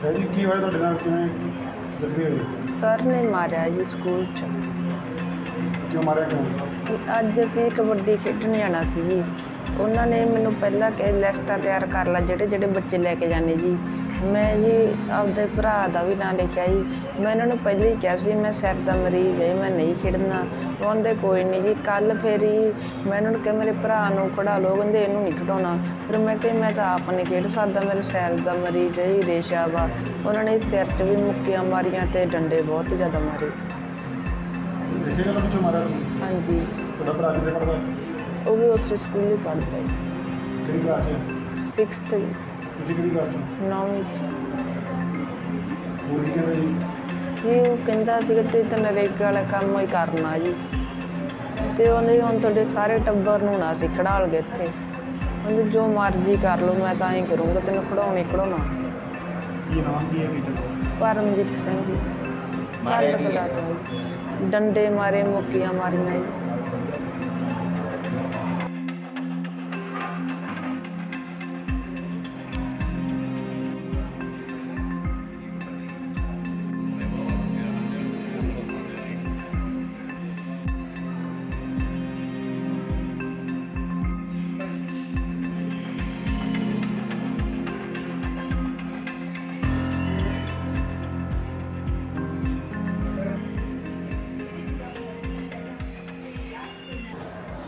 ਸ਼ਾਇਦ ਕੀ ਹੋਇਆ ਤੁਹਾਡੇ ਨਾਲ? ਕਿਵੇਂ ਜ਼ਖਮੀ ਹੋਏ? ਸਰ ਨੇ ਮਾਰਿਆ ਜੀ ਸਕੂਲ 'ਚ। ਕਿਉਂ ਮਾਰਿਆ ਕਿਉਂ? ਕਿ ਅੱਜ ਅਸੀਂ ਕਬੱਡੀ ਖੇਡਣ ਜਾਣਾ ਸੀ ਜੀ। ਉਹਨਾਂ ਨੇ ਮੈਨੂੰ ਪਹਿਲਾਂ ਕਿ ਲਿਸਟਾਂ ਤਿਆਰ ਕਰ ਲੈ ਜਿਹੜੇ ਜਿਹੜੇ ਬੱਚੇ ਲੈ ਕੇ ਜਾਣੇ ਜੀ। ਮੈਂ ਜੀ ਆਪਦੇ ਭਰਾ ਦਾ ਵੀ ਨਾਂ ਲਿਖਿਆ ਜੀ। ਮੈਂ ਇਹਨਾਂ ਨੂੰ ਪਹਿਲਾਂ ਹੀ ਕਿਹਾ ਸੀ ਮੈਂ ਸਿਰ ਦਾ ਮਰੀਜ਼ ਹੈ ਮੈਂ ਨਹੀਂ ਖੇਡਣਾ। ਉਹ ਕਹਿੰਦੇ ਕੋਈ ਨਹੀਂ ਜੀ ਕੱਲ ਫਿਰ ਹੀ ਮੈਂ ਇਹਨਾਂ ਨੂੰ ਕਿਹਾ ਮੇਰੇ ਭਰਾ ਨੂੰ ਖੜਾ ਲਓ। ਕਹਿੰਦੇ ਇਹਨੂੰ ਨਹੀਂ ਖਿਡਾਉਣਾ। ਫਿਰ ਮੈਂ ਕਿਹਾ ਮੈਂ ਤਾਂ ਆਪ ਨਹੀਂ ਖੇਡ ਸਕਦਾ ਮੇਰੇ ਸਿਰ ਦਾ ਮਰੀਜ਼ ਹੈ ਜੀ ਰੇਸ਼ਾ ਵਾ। ਉਹਨਾਂ ਨੇ ਸਿਰ 'ਚ ਵੀ ਮੁੱਕੀਆਂ ਮਾਰੀਆਂ ਤੇ ਡੰਡੇ ਬਹੁਤ ਜ਼ਿਆਦਾ ਮਾਰੇ। ਇਸੇ ਗੱਲ ਪਿੱਛੋਂ ਮਾਰਿਆ ਤੁਹਾਨੂੰ ਹਾਂਜੀ। ਤੁਹਾਡਾ ਭਰਾ ਕਿੱਥੇ ਪੜਦਾ ਉਹ ਵੀ ਉਸੇ ਸਕੂਲ ਹੀ ਪੜ੍ਹਦਾ ਹੈ। ਕਿਹੜੀ ਕਲਾਸ 'ਚ ਹੈ? 6th ਤੁਸੀਂ ਕਿਹੜੀ ਕਲਾਸ 'ਚ? ਹੋ? 9ਵੀਂ ਚ ਹੋਰ ਕੀ ਕਹਿੰਦਾ ਜੀ? ਵੀ ਉਹ ਕਹਿੰਦਾ ਸੀ ਕਿ ਤੇ ਤਾਂ ਨਰੇਗਾ ਵਾਲਾ ਕੰਮ ਹੀ ਕਰਨਾ ਜੀ। ਤੇ ਉਹਨੇ ਹੁਣ ਤੁਹਾਡੇ ਸਾਰੇ ਟੱਬਰ ਨੂੰ ਨਾ ਸੀ ਖੜਾ ਲਗੇ ਇੱਥੇ। ਉਹਨੇ ਜੋ ਮਰਜ਼ੀ ਕਰ ਲਓ ਮੈਂ ਤਾਂ ਹੀ ਕਰੂੰਗਾ ਤੈਨੂੰ ਖੜਾਉਣੀ ਖੜਾਉਣਾ ਕੀ ਨਾਮ ਕੀ ਹੈ ਟੀਚਰ ਦਾ ਪਰਮਜੀਤ ਸਿੰਘ ਜੀ। ਮਾਰਿਆ ਕਲਾ ਤੋਂ ਜੀ। ਡੰਡੇ ਮਾਰੇ ਮੁੱਕੀਆਂ ਮਾਰੀਆਂ ਜੀ।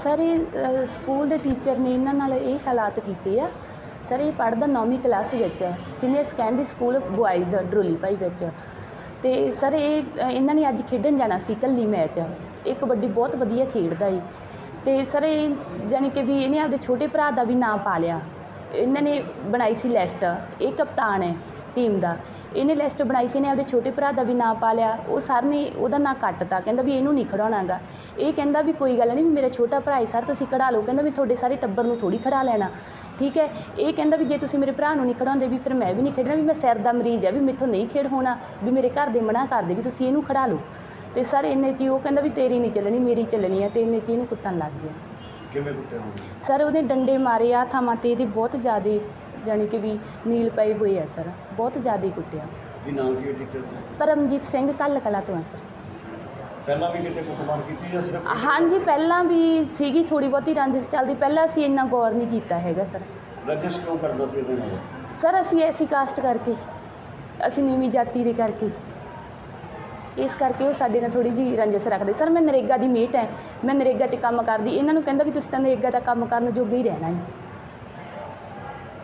ਸਰ ਇਹ ਸਕੂਲ ਦੇ ਟੀਚਰ ਨੇ ਇਹਨਾਂ ਨਾਲ ਇਹ ਹਾਲਾਤ ਕੀਤੇ ਆ। ਸਰ, ਇਹ ਪੜ੍ਹਦਾ 9ਵੀਂ ਕਲਾਸ ਵਿੱਚ senior secondary school boys Droli Bhai ਵਿੱਚ। ਤੇ ਸਰ, ਇਹ ਇਹਨਾਂ ਨੇ ਅੱਜ ਖੇਡਣ ਜਾਣਾ ਸੀ ਕੱਲੀ ਮੈਚ। ਇਹ ਕਬੱਡੀ ਬਹੁਤ ਵਧੀਆ ਖੇਡਦਾ ਏ। ਤੇ ਸਰ, ਇਹ ਜਾਣੀ ਕਿ ਵੀ ਇਹਨੇ ਆਪਦੇ ਛੋਟੇ ਭਰਾ ਦਾ ਵੀ ਨਾਮ ਪਾ ਲਿਆ। ਇਹਨਾਂ ਨੇ ਬਣਾਈ ਸੀ ਲਿਸਟ ਇਹ ਕਪਤਾਨ ਹੈ। ਟੀਮ ਦਾ। ਇਹਨੇ ਲਿਸਟ ਬਣਾਈ ਸੀ ਇਹਨੇ ਆਪਦੇ ਛੋਟੇ ਭਰਾ ਦਾ ਵੀ ਨਾਂ ਪਾ ਲਿਆ। ਉਹ ਸਰ ਨੇ ਉਹਦਾ ਨਾਂ ਕੱਟਤਾ ਕਹਿੰਦਾ ਵੀ ਇਹਨੂੰ ਨਹੀਂ ਖੜਾਉਣਾਗਾ। ਇਹ ਕਹਿੰਦਾ ਵੀ ਕੋਈ ਗੱਲ ਨਹੀਂ ਵੀ ਮੇਰਾ ਛੋਟਾ ਭਰਾ ਹੈ ਸਰ ਤੁਸੀਂ ਖੜਾ ਲਓ। ਕਹਿੰਦਾ ਵੀ ਤੁਹਾਡੇ ਸਾਰੇ ਟੱਬਰ ਨੂੰ ਥੋੜੀ ਖੜਾ ਲੈਣਾ। ਠੀਕ ਹੈ? ਇਹ ਕਹਿੰਦਾ ਵੀ ਜੇ ਤੁਸੀਂ ਮੇਰੇ ਭਰਾ ਨੂੰ ਨਹੀਂ ਖੜਾਉਂਦੇ ਵੀ ਫਿਰ ਮੈਂ ਵੀ ਨਹੀਂ ਖੇਡਣਾ ਵੀ ਮੈਂ ਸਿਰ ਦਾ ਮਰੀਜ਼ ਹੈ ਵੀ ਮੈਥੋਂ ਨਹੀਂ ਖੇਡ ਹੋਣਾ ਵੀ ਮੇਰੇ ਘਰ ਦੇ ਮਨਾ ਕਰਦੇ ਵੀ ਤੁਸੀਂ ਇਹਨੂੰ ਖੜਾ ਲਓ। ਤੇ ਸਰ ਇੰਨੇ 'ਚ ਉਹ ਕਹਿੰਦਾ ਵੀ ਤੇਰੀ ਨਹੀਂ ਚੱਲਣੀ ਮੇਰੀ ਚੱਲਣੀ ਹੈ ਤੇ ਇੰਨੇ 'ਚ ਇਹਨੂੰ ਕੁੱਟਣ ਲੱਗ ਗਿਆ। ਕਿਵੇਂ ਕੁੱਟਿਆ ਸਰ ਉਹਦੇ ਡੰਡੇ ਮਾਰੇ ਆ ਥਾਵਾਂ ਤੇ ਇਹਦੇ ਬਹੁਤ ਜ਼ਿਆਦੇ ਜਾਣੀ ਕਿ ਵੀ ਨੀਲ ਪਏ ਹੋਏ ਆ ਸਰ। ਬਹੁਤ ਜ਼ਿਆਦੇ ਕੁੱਟਿਆ। ਕੀ ਨਾਮ ਕੀ ਹੈ ਟੀਚਰ ਪਰਮਜੀਤ ਸਿੰਘ ਕੱਲ ਕਲਾ ਤੋਂ ਆ ਸਰ। ਪਹਿਲਾਂ ਵੀ ਕਿਤੇ ਕੁੱਟਮਾਰ ਕੀਤੀ ਜਾਂ ਸਿਰਫ ਹਾਂਜੀ ਪਹਿਲਾਂ ਵੀ ਸੀਗੀ ਥੋੜੀ ਬਹੁਤੀ ਰੰਜਿਸ਼ ਚੱਲਦੀ। ਪਹਿਲਾਂ ਅਸੀਂ ਇੰਨਾ ਗੌਰ ਨਹੀਂ ਕੀਤਾ ਹੈਗਾ ਸਰ। ਰਜਿਸ ਕਿਉਂ ਕਰਦਾ ਸੀ ਇਹਦੇ ਨਾਲ? ਸਰ ਅਸੀਂ ਐਸੀ ਕਾਸਟ ਕਰਕੇ ਅਸੀਂ ਨੀਵੀਂ ਜਾਤੀ ਦੇ ਕਰਕੇ ਇਸ ਕਰਕੇ ਉਹ ਸਾਡੇ ਨਾਲ ਥੋੜੀ ਜਿਹੀ ਰੰਜਿਸ਼ ਰੱਖਦੇ। ਸਰ ਮੈਂ ਨਰੇਗਾ ਦੀ ਮੇਟ ਹੈ। ਮੈਂ ਨਰੇਗਾ 'ਚ ਕੰਮ ਕਰਦੀ। ਇਹਨਾਂ ਨੂੰ ਕਹਿੰਦਾ ਵੀ ਤੁਸੀਂ ਤਾਂ ਨਰੇਗਾ ਦਾ ਕੰਮ ਕਰਨ ਜੋਗੇ ਹੀ ਰਹਿਣਾ ਹੈ।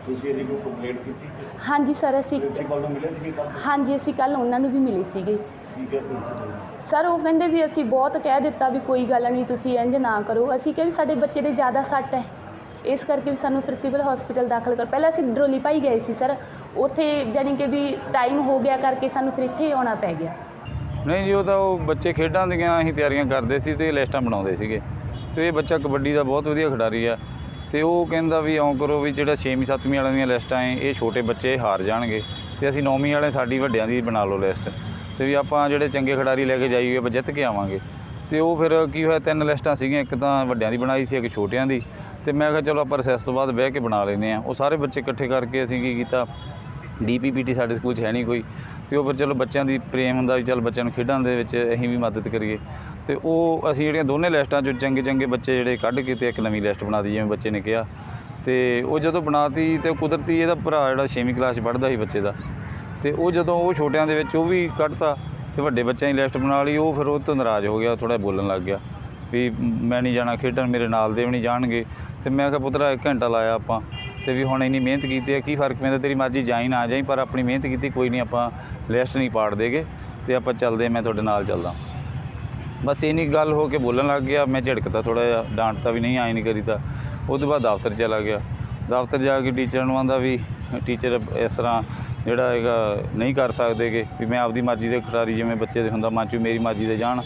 ਤੁਸੀਂ ਇਹਦੀ ਕੋਈ ਕੰਪਲੇਂਟ ਕੀਤੀ ਹਾਂਜੀ ਸਰ ਅਸੀਂ ਪ੍ਰਿੰਸੀਪਲ ਨੂੰ ਮਿਲੇ ਸੀ ਕੱਲ ਹਾਂਜੀ ਅਸੀਂ ਕੱਲ ਉਹਨਾਂ ਨੂੰ ਵੀ ਮਿਲੇ ਸੀਗੇ। ਠੀਕ ਹੈ ਪ੍ਰਿੰਸੀਪਲ ਸਰ ਉਹ ਕਹਿੰਦੇ ਵੀ ਅਸੀਂ ਬਹੁਤ ਕਹਿ ਦਿੱਤਾ ਵੀ ਕੋਈ ਗੱਲ ਨਹੀਂ ਤੁਸੀਂ ਇੰਜ ਨਾ ਕਰੋ। ਅਸੀਂ ਕਿਹਾ ਵੀ ਸਾਡੇ ਬੱਚੇ ਦੇ ਜ਼ਿਆਦਾ ਸੱਟ ਹੈ। ਇਸ ਕਰਕੇ ਵੀ ਸਾਨੂੰ ਫਿਰ ਸਿਵਲ ਹਸਪੀਟਲ ਦਾਖਲ ਕਰ ਪਹਿਲਾਂ ਅਸੀਂ ਡਰੋਲੀ ਪਾਈ ਗਏ ਸੀ ਸਰ। ਉੱਥੇ ਜਾਣੀ ਕਿ ਵੀ ਟਾਈਮ ਹੋ ਗਿਆ ਕਰਕੇ ਸਾਨੂੰ ਫਿਰ ਇੱਥੇ ਆਉਣਾ ਪੈ ਗਿਆ। ਨਹੀਂ ਜੀ ਉਹ ਤਾਂ ਉਹ ਬੱਚੇ ਖੇਡਾਂ ਦੀਆਂ ਅਸੀਂ ਤਿਆਰੀਆਂ ਕਰਦੇ ਸੀ ਤੇ ਲਿਸਟਾਂ ਬਣਾਉਂਦੇ ਸੀਗੇ। ਤੇ ਇਹ ਬੱਚਾ ਕਬੱਡੀ ਦਾ ਬਹੁਤ ਵਧੀਆ ਖਿਡਾਰੀ ਆ। ਤੇ ਉਹ ਕਹਿੰਦਾ ਵੀ ਇਉਂ ਕਰੋ ਵੀ ਜਿਹੜਾ 6ਵੀਂ 7ਵੀਂ ਵਾਲਿਆਂ ਦੀਆਂ ਲਿਸਟਾਂ ਏ ਇਹ ਛੋਟੇ ਬੱਚੇ ਹਾਰ ਜਾਣਗੇ ਤੇ ਅਸੀਂ 9ਵੀਂ ਵਾਲੇ ਸਾਡੀ ਵੱਡਿਆਂ ਦੀ ਬਣਾ ਲਓ ਲਿਸਟ ਤੇ ਵੀ ਆਪਾਂ ਜਿਹੜੇ ਚੰਗੇ ਖਿਡਾਰੀ ਲੈ ਕੇ ਜਾਈਏ, ਆਪਾਂ ਜਿੱਤ ਕੇ ਆਵਾਂਗੇ। ਤੇ ਉਹ ਫਿਰ ਕੀ ਹੋਇਆ, ਤਿੰਨ ਲਿਸਟਾਂ ਸੀਗੀਆਂ, ਇੱਕ ਤਾਂ ਵੱਡਿਆਂ ਦੀ ਬਣਾਈ ਸੀ, ਇੱਕ ਛੋਟਿਆਂ ਦੀ। ਤੇ ਮੈਂ ਕਿਹਾ ਚਲੋ ਆਪਾਂ ਰਿਸੈਸ ਤੋਂ ਬਾਅਦ ਬਹਿ ਕੇ ਬਣਾ ਲੈਨੇ ਆ ਉਹ ਸਾਰੇ ਬੱਚੇ ਇਕੱਠੇ ਕਰਕੇ ਅਸੀਂ ਕੀ ਕੀਤਾ ਡੀਪੀਪੀਟੀ ਸਾਡੇ ਸਕੂਲ 'ਚ ਹੈ ਨਹੀਂ ਕੋਈ। ਤੇ ਉਹ ਫਿਰ ਚਲੋ ਬੱਚਿਆਂ ਦੀ ਪ੍ਰੇਮ ਹੁੰਦਾ ਵੀ ਚਲ ਬੱਚਿਆਂ ਨੂੰ ਖੇਡਾਂ ਦੇ ਵਿੱਚ ਅਸੀਂ ਵੀ ਮਦਦ ਕਰੀਏ। ਤੇ ਉਹ ਅਸੀਂ ਜਿਹੜੀਆਂ ਦੋਨੇ ਲਿਸਟਾਂ 'ਚੋਂ ਚੰਗੇ ਚੰਗੇ ਬੱਚੇ ਜਿਹੜੇ ਕੱਢ ਕੇ ਤੇ ਇੱਕ ਨਵੀਂ ਲਿਸਟ ਬਣਾ ਦਿੱਤੀ, ਜਿਵੇਂ ਬੱਚੇ ਨੇ ਕਿਹਾ। ਤੇ ਉਹ ਜਦੋਂ ਬਣਾਤੀ ਤੇ ਕੁਦਰਤੀ ਇਹਦਾ ਭਰਾ ਜਿਹੜਾ 6ਵੀਂ ਕਲਾਸ 'ਚ ਪੜ੍ਹਦਾ ਸੀ ਬੱਚੇ ਦਾ। ਤੇ ਉਹ ਜਦੋਂ ਉਹ ਛੋਟਿਆਂ ਦੇ ਵਿੱਚ ਉਹ ਵੀ ਕੱਢਤਾ ਤੇ ਵੱਡੇ ਬੱਚਿਆਂ ਦੀ ਲਿਸਟ ਬਣਾ ਲਈ, ਉਹ ਫਿਰ ਉਹ ਤੋਂ ਨਾਰਾਜ਼ ਹੋ ਗਿਆ ਥੋੜਾ ਬੋਲਣ ਲੱਗ ਗਿਆ ਵੀ ਮੈਂ ਨਹੀਂ ਜਾਣਾ ਖੇਡਣ, ਮੇਰੇ ਨਾਲ ਦੇ ਵੀ ਨਹੀਂ ਜਾਣਗੇ। ਤੇ ਮੈਂ ਕਿਹਾ, ਪੁੱਤਰਾ, ਇੱਕ ਘੰਟਾ ਲਾਇਆ ਆਪਾਂ। ਤੇ ਵੀ ਹੁਣ ਇੰਨੀ ਮਿਹਨਤ ਕੀਤੀ ਹੈ, ਕੀ ਫ਼ਰਕ ਪੈਂਦਾ, ਤੇਰੀ ਮਰਜ਼ੀ ਜਾਈ ਨਾ ਜਾਈ, ਪਰ ਆਪਣੀ ਮਿਹਨਤ ਕੀਤੀ, ਕੋਈ ਨਹੀਂ, ਆਪਾਂ ਲਿਸਟ ਨਹੀਂ ਪਾੜ ਦੇਗੇ। ਤੇ ਆਪਾਂ ਚੱਲਦੇ ਮੈਂ ਤੁਹਾਡੇ ਨਾਲ ਚੱਲਦਾ। ਬਸ ਇੰਨੀ ਗੱਲ ਹੋ ਕੇ ਬੋਲਣ ਲੱਗ ਗਿਆ, ਮੈਂ ਝਿੜਕਤਾ ਥੋੜਾ ਜਿਹਾ ਡਾਂਟਤਾ ਵੀ ਨਹੀਂ, ਆਏ ਨਹੀਂ ਕਰੀਦਾ। ਉਹ ਤੋਂ ਬਾਅਦ ਦਫ਼ਤਰ ਚਲਾ ਗਿਆ। ਦਫ਼ਤਰ ਜਾ ਕੇ ਟੀਚਰ ਨੂੰ ਆਂਦਾ ਵੀ, ਟੀਚਰ ਇਸ ਤਰ੍ਹਾਂ ਜਿਹੜਾ ਹੈਗਾ ਨਹੀਂ ਕਰ ਸਕਦੇਗੇ, ਵੀ ਮੈਂ ਆਪਦੀ ਮਰਜ਼ੀ ਦੇ ਖਿਡਾਰੀ ਜਿਵੇਂ ਬੱਚੇ ਦੇ ਹੁੰਦਾ ਮਨ 'ਚ ਮੇਰੀ ਮਰਜ਼ੀ ਦੇ ਜਾਣ।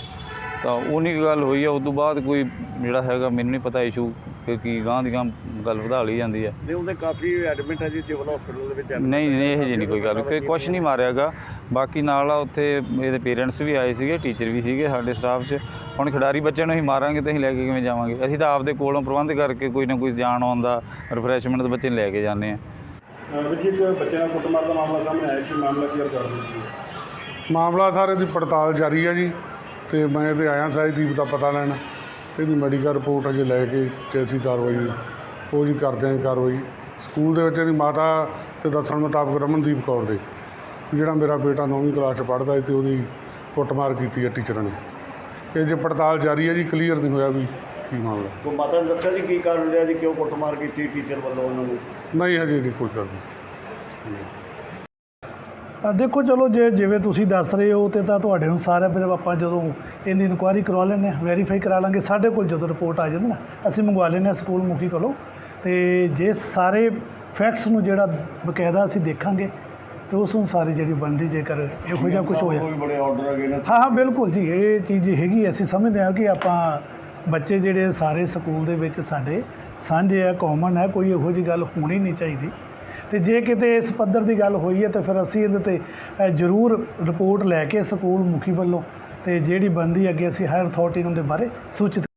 ਤਾਂ ਉਨੀ ਕੁ ਗੱਲ ਹੋਈ ਆ ਉਸ ਤੋਂ ਬਾਅਦ ਕੋਈ ਜਿਹੜਾ ਹੈਗਾ ਮੈਨੂੰ ਨਹੀਂ ਪਤਾ ਇਸ਼ੂ ਕਿ ਕੀ ਗਾਂ ਦੀ ਗਾਂ ਗੱਲ ਵਧਾ ਲਈ ਜਾਂਦੀ ਹੈ ਦੇ ਉਹਦੇ ਕਾਫੀ ਐਡਮਿਟ ਹੈ ਜੀ ਸਿਵਲ ਹਸਪੀਟਲ ਦੇ ਵਿੱਚ ਨਹੀਂ ਨਹੀਂ ਇਹ ਜੀ ਨਹੀਂ ਕੋਈ ਗੱਲ। ਕੋਈ ਕੁਛ ਨਹੀਂ ਮਾਰਿਆਗਾ ਬਾਕੀ ਨਾਲ ਆ ਉੱਥੇ ਇਹਦੇ ਪੇਰੈਂਟਸ ਵੀ ਆਏ ਸੀਗੇ ਟੀਚਰ ਵੀ ਸੀਗੇ ਸਾਡੇ ਸਟਾਫ 'ਚ। ਹੁਣ ਖਿਡਾਰੀ ਬੱਚਿਆਂ ਨੂੰ ਅਸੀਂ ਮਾਰਾਂਗੇ ਤੇ ਅਸੀਂ ਲੈ ਕੇ ਕਿਵੇਂ ਜਾਵਾਂਗੇ? ਅਸੀਂ ਤਾਂ ਆਪਦੇ ਕੋਲੋਂ ਪ੍ਰਬੰਧ ਕਰਕੇ ਕੋਈ ਨਾ ਕੋਈ ਜਾਣ ਆਉਣ ਦਾ ਰਿਫਰੈਸ਼ਮੈਂਟ ਦੇ ਬੱਚੇ ਨੂੰ ਲੈ ਕੇ ਜਾਂਦੇ ਆ। ਵਿੱਚ ਇੱਕ ਬੱਚੇ ਨਾਲ ਕੁੱਟਮਾਰ ਦਾ ਮਾਮਲਾ ਸਾਹਮਣੇ ਆਇਆ ਕਿ ਮਾਮਲਾ ਕੀ ਕਰ ਦਿੱਤੀ ਮਾਮਲਾ ਸਾਰੇ ਦੀ ਪੜਤਾਲ ਜਾਰੀ ਹੈ ਜੀ। ਤੇ ਮੈਂ ਇਹਦੇ ਆਇਆ ਸਹਿਜਦੀਪ ਦਾ ਪਤਾ ਲੈਣ। ਇਹਦੀ ਮੈਡੀਕਲ ਰਿਪੋਰਟ ਅਜੇ ਲੈ ਕੇ ਤੇ ਅਸੀਂ ਕਾਰਵਾਈ ਉਹ ਜੀ ਕਰਦੇ ਹਾਂ ਕਾਰਵਾਈ। ਸਕੂਲ ਦੇ ਵਿੱਚ ਇਹਦੀ ਮਾਤਾ ਤੇ ਦੱਸਣ ਮੁਤਾਬਕ ਰਮਨਦੀਪ ਕੌਰ ਦੇ ਜਿਹੜਾ ਮੇਰਾ ਬੇਟਾ 9ਵੀਂ ਕਲਾਸ 'ਚ ਪੜ੍ਹਦਾ ਹੈ ਤੇ ਉਹਦੀ ਕੁੱਟਮਾਰ ਕੀਤੀ ਹੈ ਟੀਚਰਾਂ ਨੇ। ਇਹ ਜੇ ਪੜਤਾਲ ਜਾਰੀ ਹੈ ਜੀ ਕਲੀਅਰ ਨਹੀਂ ਹੋਇਆ ਵੀ ਕੀ ਮਾਮਲਾ। ਕੋਈ ਮਾਤਾ ਨੇ ਦੱਸਿਆ ਜੀ ਕੀ ਕਾਰਨ ਰਿਹਾ ਜੀ ਕਿਉਂ ਕੁੱਟਮਾਰ ਕੀਤੀ ਟੀਚਰ ਵੱਲੋਂ ਉਹਨਾਂ ਨੂੰ? ਨਹੀਂ ਹਜੇ ਨਹੀਂ ਕੋਈ ਗੱਲ ਨਹੀਂ। ਦੇਖੋ ਚਲੋ ਜੇ ਜਿਵੇਂ ਤੁਸੀਂ ਦੱਸ ਰਹੇ ਹੋ ਤੇ ਤਾਂ ਤੁਹਾਡੇ ਅਨੁਸਾਰ ਹੈ ਫਿਰ ਆਪਾਂ ਜਦੋਂ ਇਹਦੀ ਇਨਕੁਆਇਰੀ ਕਰਵਾ ਲੈਂਦੇ ਹਾਂ ਵੈਰੀਫਾਈ ਕਰਾ ਲਾਂਗੇ। ਸਾਡੇ ਕੋਲ ਜਦੋਂ ਰਿਪੋਰਟ ਆ ਜਾਂਦੀ ਨਾ ਅਸੀਂ ਮੰਗਵਾ ਲੈਂਦੇ ਹਾਂ ਸਕੂਲ ਮੁਖੀ ਕੋਲੋਂ। ਤੇ ਜੇ ਸਾਰੇ ਫੈਕਟਸ ਨੂੰ ਜਿਹੜਾ ਬਕਾਇਦਾ ਅਸੀਂ ਦੇਖਾਂਗੇ ਤੇ ਉਸ ਅਨੁਸਾਰ ਜਿਹੜੀ ਬਣਦੀ ਜੇਕਰ ਇਹੋ ਜਿਹਾ ਕੁਝ ਹੋਇਆ। ਕੋਈ ਬੜੇ ਆਰਡਰ ਹੈਗੇ ਨੇ। ਹਾਂ ਹਾਂ ਬਿਲਕੁਲ ਜੀ ਇਹ ਚੀਜ਼ ਹੈਗੀ। ਅਸੀਂ ਸਮਝਦੇ ਹਾਂ ਕਿ ਆਪਾਂ ਬੱਚੇ ਜਿਹੜੇ ਸਾਰੇ ਸਕੂਲ ਦੇ ਵਿੱਚ ਸਾਡੇ ਸਾਂਝੇ ਆ ਕਾਮਨ ਹੈ ਕੋਈ ਇਹੋ ਜਿਹੀ ਗੱਲ ਹੋਣੀ ਨਹੀਂ ਚਾਹੀਦੀ। ਤੇ ਜੇ ਕਿਤੇ ਇਸ ਪੱਧਰ ਦੀ ਗੱਲ ਹੋਈ ਹੈ ਤਾਂ ਫਿਰ ਅਸੀਂ ਇਹਦੇ ਤੇ ਜ਼ਰੂਰ ਰਿਪੋਰਟ ਲੈ ਕੇ ਸਕੂਲ ਮੁਖੀ ਵੱਲੋਂ ਤੇ ਜਿਹੜੀ ਬੰਦੀ ਅੱਗੇ ਅਸੀਂ ਹਾਇਰ ਅਥਾਰਟੀ ਨੂੰ ਦੇ ਬਾਰੇ ਸੂਚਿਤ